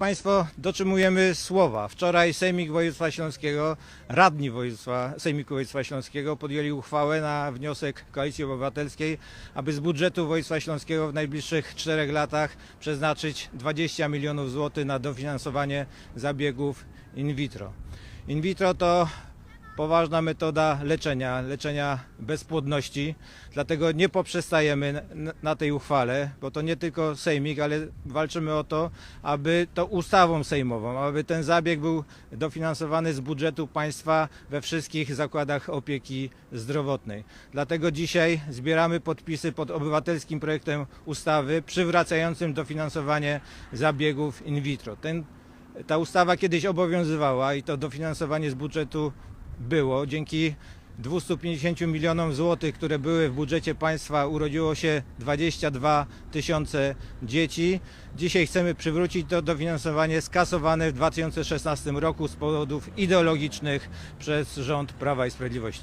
Państwo, dotrzymujemy słowa. Wczoraj Sejmik Województwa Śląskiego, radni województwa, Sejmiku Województwa Śląskiego podjęli uchwałę na wniosek Koalicji Obywatelskiej, aby z budżetu Województwa Śląskiego w najbliższych czterech latach przeznaczyć 20 milionów złotych na dofinansowanie zabiegów in vitro. In vitro to poważna metoda leczenia, leczenia bezpłodności. Dlatego nie poprzestajemy na- tej uchwale, bo to nie tylko sejmik, ale walczymy o to, aby to ustawą sejmową, aby ten zabieg był dofinansowany z budżetu państwa we wszystkich zakładach opieki zdrowotnej. Dlatego dzisiaj zbieramy podpisy pod obywatelskim projektem ustawy przywracającym dofinansowanie zabiegów in vitro. Ten ta ustawa kiedyś obowiązywała i to dofinansowanie z budżetu było. Dzięki 250 milionom złotych, które były w budżecie państwa, urodziło się 22 tysiące dzieci. Dzisiaj chcemy przywrócić to dofinansowanie skasowane w 2016 roku z powodów ideologicznych przez rząd Prawa i Sprawiedliwości.